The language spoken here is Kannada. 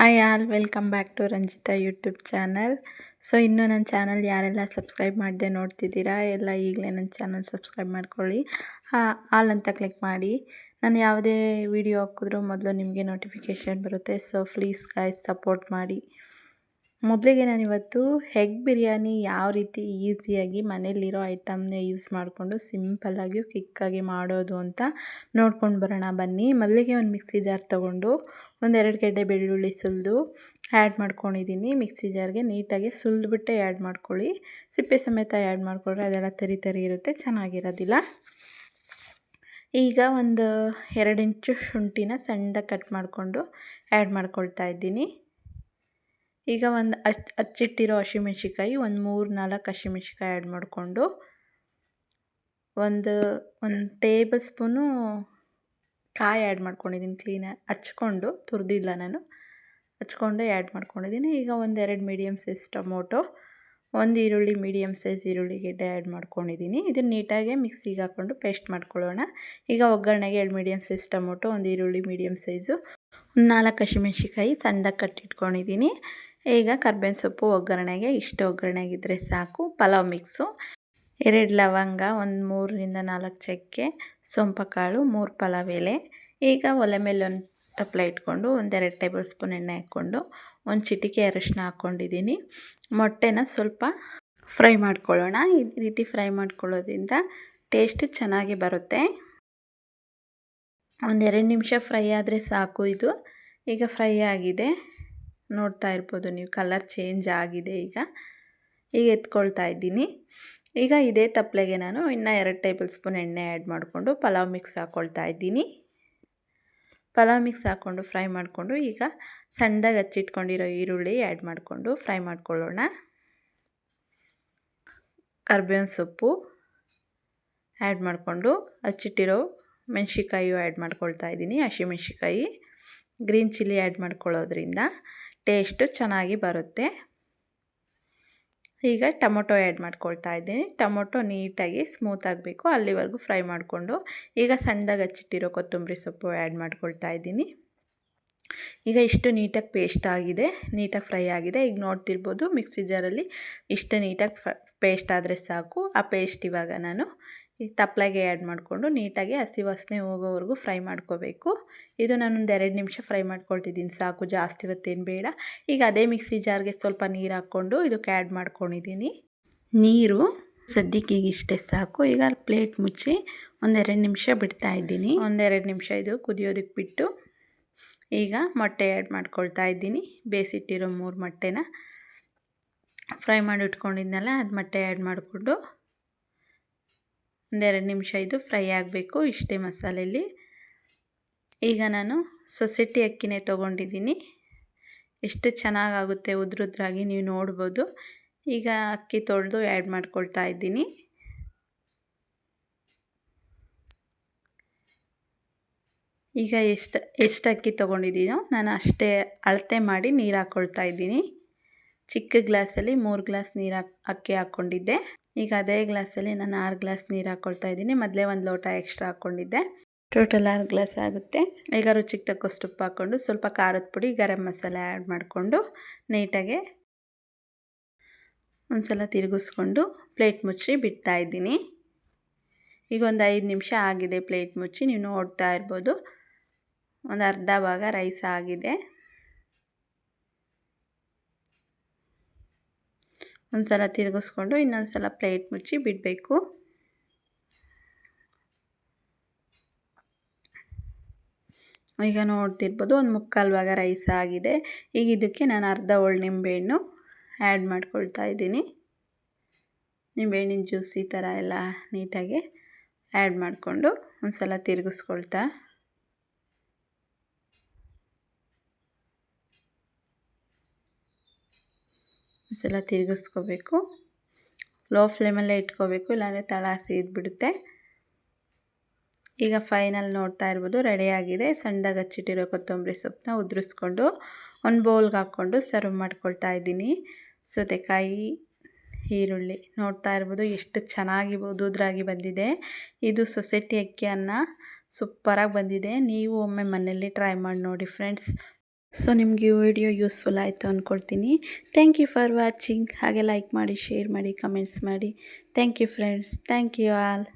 Hi all welcome back to Ranjita YouTube channel so ಇನ್ನೂ ನನ್ನ ಚಾನಲ್ ಯಾರೆಲ್ಲ ಸಬ್ಸ್ಕ್ರೈಬ್ ಮಾಡದೆ ನೋಡ್ತಿದ್ದೀರಾ, ಎಲ್ಲ ಈಗಲೇ ನನ್ನ ಚಾನಲ್ ಸಬ್ಸ್ಕ್ರೈಬ್ ಮಾಡ್ಕೊಳ್ಳಿ. ಆಲ್ ಅಂತ ಕ್ಲಿಕ್ ಮಾಡಿ. ನಾನು ಯಾವುದೇ ವಿಡಿಯೋ ಹಾಕಿದ್ರೂ ಮೊದಲು ನಿಮಗೆ ನೋಟಿಫಿಕೇಷನ್ ಬರುತ್ತೆ. ಸೊ ಪ್ಲೀಸ್ ಗಾಯ್ಸ್ ಸಪೋರ್ಟ್ ಮಾಡಿ. ಮೊದಲಿಗೆ ನಾನಿವತ್ತು ಹೆಗ್ ಬಿರಿಯಾನಿ ಯಾವ ರೀತಿ ಈಸಿಯಾಗಿ ಮನೇಲಿರೋ ಐಟಮ್ನೇ ಯೂಸ್ ಮಾಡಿಕೊಂಡು ಸಿಂಪಲ್ಲಾಗಿ ಕ್ವಿಕ್ಕಾಗಿ ಮಾಡೋದು ಅಂತ ನೋಡ್ಕೊಂಡು ಬರೋಣ. ಬನ್ನಿ. ಮೊದಲಿಗೆ ಒಂದು ಮಿಕ್ಸಿ ಜಾರ್ ತೊಗೊಂಡು ಒಂದೆರಡು ಗಡ್ಡೆ ಬೆಳ್ಳುಳ್ಳಿ ಸುಲಿದು ಆ್ಯಡ್ ಮಾಡ್ಕೊಂಡಿದ್ದೀನಿ. ಮಿಕ್ಸಿ ಜಾರ್ಗೆ ನೀಟಾಗಿ ಸುಲಿದ್ಬಿಟ್ಟೆ ಆ್ಯಡ್ ಮಾಡ್ಕೊಳ್ಳಿ. ಸಿಪ್ಪೆ ಸಮೇತ ಆ್ಯಡ್ ಮಾಡಿಕೊಂಡ್ರೆ ಅದೆಲ್ಲ ತರಿ ತರಿ ಇರುತ್ತೆ, ಚೆನ್ನಾಗಿರೋದಿಲ್ಲ. ಈಗ ಒಂದು ಎರಡು ಇಂಚು ಶುಂಠಿನ ಸಣ್ಣದಾಗಿ ಕಟ್ ಮಾಡಿಕೊಂಡು ಆ್ಯಡ್ ಮಾಡ್ಕೊಳ್ತಾ ಇದ್ದೀನಿ. ಈಗ ಒಂದು ಅಚ್ ಹಚ್ಚಿಟ್ಟಿರೋ ಹಸಿಮೆಣ್ಸಿಕಾಯಿ ಒಂದು ಮೂರು, ನಾಲ್ಕು ಹಸಿಮೆಣ್ಸಿಕಾಯಿ ಆ್ಯಡ್ ಮಾಡಿಕೊಂಡು, ಒಂದು ಒಂದು ಟೇಬಲ್ ಸ್ಪೂನು ಕಾಯಿ ಆ್ಯಡ್ ಮಾಡ್ಕೊಂಡಿದ್ದೀನಿ ಕ್ಲೀನಾಗಿ ಹಚ್ಕೊಂಡು ತುರಿದಿಲ್ಲ ನಾನು. ಹಚ್ಕೊಂಡು ಆ್ಯಡ್ ಮಾಡ್ಕೊಂಡಿದ್ದೀನಿ ಈಗ ಒಂದು ಎರಡು ಮೀಡಿಯಮ್ ಸೈಜ್ ಟೊಮೊಟೊ, ಒಂದು ಈರುಳ್ಳಿ ಮೀಡಿಯಮ್ ಸೈಜ್ ಈರುಳ್ಳಿ ಗೆಡ್ಡೆ ಆ್ಯಡ್ ಮಾಡ್ಕೊಂಡಿದ್ದೀನಿ ಇದನ್ನು ನೀಟಾಗಿ ಮಿಕ್ಸಿಗೆ ಹಾಕ್ಕೊಂಡು ಪೇಸ್ಟ್ ಮಾಡ್ಕೊಳ್ಳೋಣ. ಈಗ ಒಗ್ಗರಣೆಗೆ ಎರಡು ಮೀಡಿಯಮ್ ಸೈಜ್ ಟೊಮೊಟೊ, ಒಂದು ಈರುಳ್ಳಿ ಮೀಡಿಯಮ್ ಸೈಜು ನಾಲ್ಕು ಹಸಿಮೆಣ್ಸಿಕಾಯಿ ಸಣ್ಣದಾಗಿ ಕಟ್ಟಿಟ್ಕೊಂಡಿದ್ದೀನಿ. ಈಗ ಕರ್ಬೇವಿನ ಸೊಪ್ಪು ಒಗ್ಗರಣೆಗೆ ಇಷ್ಟು ಒಗ್ಗರಣೆಗಿದ್ರೆ ಸಾಕು. ಪಲಾವ್ ಮಿಕ್ಸು ಎರಡು ಲವಂಗ, ಒಂದು ಮೂರರಿಂದ ನಾಲ್ಕು ಚಕ್ಕೆ ಸೊಂಪ ಕಾಳು ಮೂರು ಪಲಾವ್ ಎಲೆ. ಈಗ ಒಲೆ ಮೇಲೆ ಒಂದು ತಪ್ಪಲ ಇಟ್ಕೊಂಡು ಒಂದೆರಡು ಟೇಬಲ್ ಸ್ಪೂನ್ ಎಣ್ಣೆ ಹಾಕ್ಕೊಂಡು ಒಂದು ಚಿಟಿಕೆ ಅರಶಿನ ಹಾಕ್ಕೊಂಡಿದ್ದೀನಿ. ಮೊಟ್ಟೆನ ಸ್ವಲ್ಪ ಫ್ರೈ ಮಾಡ್ಕೊಳ್ಳೋಣ. ಈ ರೀತಿ ಫ್ರೈ ಮಾಡ್ಕೊಳ್ಳೋದ್ರಿಂದ ಟೇಸ್ಟ್ ಚೆನ್ನಾಗಿ ಬರುತ್ತೆ. ಒಂದೆರಡು ನಿಮಿಷ ಫ್ರೈ ಆದರೆ ಸಾಕು ಇದು. ಈಗ ಫ್ರೈ ಆಗಿದೆ. ನೋಡ್ತಾ ಇರ್ಬೋದು ನೀವು ಕಲರ್ ಚೇಂಜ್ ಆಗಿದೆ ಈಗ. ಈಗ ಎತ್ಕೊಳ್ತಾ ಇದ್ದೀನಿ. ಈಗ ಇದೇ ತಪ್ಪಲೆಗೆ ನಾನು ಇನ್ನು ಎರಡು ಟೇಬಲ್ ಸ್ಪೂನ್ ಎಣ್ಣೆ ಆ್ಯಡ್ ಮಾಡಿಕೊಂಡು ಪಲಾವ್ ಮಿಕ್ಸ್ ಹಾಕ್ಕೊಳ್ತಾ ಇದ್ದೀನಿ. ಪಲಾವ್ ಮಿಕ್ಸ್ ಹಾಕ್ಕೊಂಡು ಫ್ರೈ ಮಾಡಿಕೊಂಡು ಈಗ ಸಣ್ಣದಾಗಿ ಹಚ್ಚಿಟ್ಕೊಂಡಿರೋ ಈರುಳ್ಳಿ ಆ್ಯಡ್ ಮಾಡಿಕೊಂಡು ಫ್ರೈ ಮಾಡ್ಕೊಳ್ಳೋಣ. ಕರ್ಬೇವಿನ ಸೊಪ್ಪು ಆ್ಯಡ್ ಮಾಡಿಕೊಂಡು ಹಚ್ಚಿಟ್ಟಿರೋ ಮೆಣ್ಸಿಕಾಯಿಯು ಆ್ಯಡ್ ಮಾಡ್ಕೊಳ್ತಾ ಇದ್ದೀನಿ ಹಸಿಮೆಣ್ಸಿಕಾಯಿ ಗ್ರೀನ್ ಚಿಲ್ಲಿ ಆ್ಯಡ್ ಮಾಡ್ಕೊಳ್ಳೋದ್ರಿಂದ ಟೇಸ್ಟು ಚೆನ್ನಾಗಿ ಬರುತ್ತೆ. ಈಗ ಟೊಮೊಟೊ ಆ್ಯಡ್ ಮಾಡ್ಕೊಳ್ತಾ ಇದ್ದೀನಿ, ಟೊಮೊಟೊ ನೀಟಾಗಿ ಸ್ಮೂತ್ ಆಗಬೇಕು, ಅಲ್ಲಿವರೆಗೂ ಫ್ರೈ ಮಾಡಿಕೊಂಡು. ಈಗ ಸಣ್ಣದಾಗಿ ಹಚ್ಚಿಟ್ಟಿರೋ ಕೊತ್ತಂಬರಿ ಸೊಪ್ಪು ಆ್ಯಡ್ ಮಾಡ್ಕೊಳ್ತಾ ಇದ್ದೀನಿ. ಈಗ ಇಷ್ಟು ನೀಟಾಗಿ ಪೇಸ್ಟ್ ಆಗಿದೆ, ನೀಟಾಗಿ ಫ್ರೈ ಆಗಿದೆ. ಈಗ ನೋಡ್ತಿರ್ಬೋದು ಮಿಕ್ಸಿ ಜಾರಲ್ಲಿ ಇಷ್ಟು ನೀಟಾಗಿ ಪೇಸ್ಟ್ ಆದರೆ ಸಾಕು. ಆ ಪೇಸ್ಟ್ ಇವಾಗ ನಾನು ಈ ತಪ್ಪಲೆಗೆ ಆ್ಯಡ್ ಮಾಡಿಕೊಂಡು ನೀಟಾಗಿ ಹಸಿ ವಾಸನೆ ಹೋಗೋವರೆಗೂ ಫ್ರೈ ಮಾಡ್ಕೋಬೇಕು. ಇದು ನಾನೊಂದು ಎರಡು ನಿಮಿಷ ಫ್ರೈ ಮಾಡ್ಕೊಳ್ತಿದ್ದೀನಿ, ಸಾಕು, ಜಾಸ್ತಿ ಹೊತ್ತೇನು ಬೇಡ. ಈಗ ಅದೇ ಮಿಕ್ಸಿ ಜಾರ್ಗೆ ಸ್ವಲ್ಪ ನೀರು ಹಾಕ್ಕೊಂಡು ಇದಕ್ಕೆ ಆ್ಯಡ್ ಮಾಡ್ಕೊಂಡಿದ್ದೀನಿ. ನೀರು ಸದ್ಯಕ್ಕೆ ಈಗ ಇಷ್ಟೇ ಸಾಕು. ಈಗ ಪ್ಲೇಟ್ ಮುಚ್ಚಿ ಒಂದೆರಡು ನಿಮಿಷ ಬಿಡ್ತಾ ಇದ್ದೀನಿ. ಒಂದೆರಡು ನಿಮಿಷ ಇದು ಕುದಿಯೋದಕ್ಕೆ ಬಿಟ್ಟು ಈಗ ಮೊಟ್ಟೆ ಆ್ಯಡ್ ಮಾಡ್ಕೊಳ್ತಾ ಇದ್ದೀನಿ. ಬೇಯಿಸಿಟ್ಟಿರೋ ಮೂರು ಮೊಟ್ಟೆನ ಫ್ರೈ ಮಾಡಿ ಇಟ್ಕೊಂಡಿದ್ನಲ್ಲ, ಅದು ಮೊಟ್ಟೆ ಆ್ಯಡ್ ಮಾಡಿಕೊಂಡು ಒಂದೆರಡು ನಿಮಿಷ ಇದು ಫ್ರೈ ಆಗಬೇಕು ಇಷ್ಟೇ ಮಸಾಲೆಯಲ್ಲಿ ಈಗ ನಾನು ಸೊಸೈಟಿ ಅಕ್ಕಿನೇ ತೊಗೊಂಡಿದ್ದೀನಿ. ಎಷ್ಟು ಚೆನ್ನಾಗಾಗುತ್ತೆ ಉದ್ರುದ್ರಾಗಿ ನೀವು ನೋಡ್ಬೋದು. ಈಗ ಅಕ್ಕಿ ತೊಳೆದು ಆ್ಯಡ್ ಮಾಡ್ಕೊಳ್ತಾ ಇದ್ದೀನಿ. ಈಗ ಎಷ್ಟು ಎಷ್ಟು ಅಕ್ಕಿ ತೊಗೊಂಡಿದ್ದೀನೋ ನಾನು ಅಷ್ಟೇ ಅಳತೆ ಮಾಡಿ ನೀರು ಹಾಕ್ಕೊಳ್ತಾ ಇದ್ದೀನಿ. ಚಿಕ್ಕ ಗ್ಲಾಸಲ್ಲಿ ಮೂರು ಗ್ಲಾಸ್ ನೀರು ಹಾಕ್, ಅಕ್ಕಿ ಹಾಕ್ಕೊಂಡಿದ್ದೆ. ಈಗ ಅದೇ ಗ್ಲಾಸಲ್ಲಿ ನಾನು ಆರು ಗ್ಲಾಸ್ ನೀರು ಹಾಕ್ಕೊಳ್ತಾ ಇದ್ದೀನಿ. ಮೊದಲೇ ಒಂದು ಲೋಟ ಎಕ್ಸ್ಟ್ರಾ ಹಾಕ್ಕೊಂಡಿದ್ದೆ. ಟೋಟಲ್ ಆರು ಗ್ಲಾಸ್ ಆಗುತ್ತೆ. ಈಗ ರುಚಿಗೆ ತಕ್ಕಷ್ಟು ಉಪ್ಪು ಹಾಕ್ಕೊಂಡು ಸ್ವಲ್ಪ ಖಾರದ ಪುಡಿ, ಗರಂ ಮಸಾಲೆ ಆ್ಯಡ್ ಮಾಡಿಕೊಂಡು ನೀಟಾಗೆ ಒಂದು ಸಲ ತಿರುಗಿಸ್ಕೊಂಡು ಪ್ಲೇಟ್ ಮುಚ್ಚಿ ಬಿಡ್ತಾ ಇದ್ದೀನಿ. ಈಗ ಒಂದು ಐದು ನಿಮಿಷ ಆಗಿದೆ ಪ್ಲೇಟ್ ಮುಚ್ಚಿ. ನೀವು ನೋಡ್ತಾ ಇರ್ಬೋದು. ಒಂದು ಅರ್ಧ ಭಾಗ ರೈಸ್ ಆಗಿದೆ. ಒಂದು ಸಲ ತಿರುಗಿಸ್ಕೊಂಡು ಇನ್ನೊಂದು ಸಲ ಪ್ಲೇಟ್ ಮುಚ್ಚಿ ಬಿಡಬೇಕು. ಈಗ ನೋಡ್ತಿರ್ಬೋದು ಒಂದು ಮುಕ್ಕಾಲು ಭಾಗ ರೈಸ್ ಆಗಿದೆ. ಈಗ ಇದಕ್ಕೆ ನಾನು ಅರ್ಧ ಒಳ್ಳೆ ನಿಂಬೆಹಣ್ಣು ಆ್ಯಡ್ ಮಾಡ್ಕೊಳ್ತಾ ಇದ್ದೀನಿ. ನಿಂಬೆಹಣ್ಣಿನ ಜ್ಯೂಸ್ ಈ ಥರ ಎಲ್ಲ ನೀಟಾಗಿ ಆ್ಯಡ್ ಮಾಡಿಕೊಂಡು ಒಂದು ಸಲ ತಿರುಗಿಸ್ಕೊಳ್ತಾ. ಸಲ ತಿರುಗಿಸ್ಕೋಬೇಕು. ಲೋ ಫ್ಲೇಮಲ್ಲೇ ಇಟ್ಕೋಬೇಕು, ಇಲ್ಲಾಂದರೆ ತಳ ಸೀದ್ಬಿಡುತ್ತೆ ಈಗ ಫೈನಲ್ ನೋಡ್ತಾ ಇರ್ಬೋದು ರೆಡಿಯಾಗಿದೆ ಸಣ್ಣದಾಗಿ ಹಚ್ಚಿಟ್ಟಿರೋ ಕೊತ್ತಂಬರಿ ಸೊಪ್ಪನ್ನ ಉದುರಿಸ್ಕೊಂಡು, ಒಂದು ಬೌಲ್ಗೆ ಹಾಕ್ಕೊಂಡು ಸರ್ವ್ ಮಾಡ್ಕೊಳ್ತಾ ಇದ್ದೀನಿ. ಸೌತೆಕಾಯಿ, ಈರುಳ್ಳಿ ನೋಡ್ತಾ ಇರ್ಬೋದು, ಎಷ್ಟು ಚೆನ್ನಾಗಿ ಉದುದ್ರಾಗಿ ಬಂದಿದೆ. ಇದು ಸೊಸೈಟಿ ಅಕ್ಕಿ ಅನ್ನ ಸೂಪರಾಗಿ ಬಂದಿದೆ. ನೀವು ಒಮ್ಮೆ ಮನೆಯಲ್ಲಿ ಟ್ರೈ ಮಾಡಿ ನೋಡಿ ಫ್ರೆಂಡ್ಸ್ ಸೊ, ನಿಮಗೆ ಈ ವಿಡಿಯೋ ಯೂಸ್ಫುಲ್ ಆಯಿತು ಅಂದ್ಕೊಳ್ತೀನಿ ಥ್ಯಾಂಕ್ ಯು ಫಾರ್ ವಾಚಿಂಗ್ ಹಾಗೆ ಲೈಕ್ ಮಾಡಿ ಶೇರ್ ಮಾಡಿ ಕಮೆಂಟ್ಸ್ ಮಾಡಿ. Thank you friends thank you all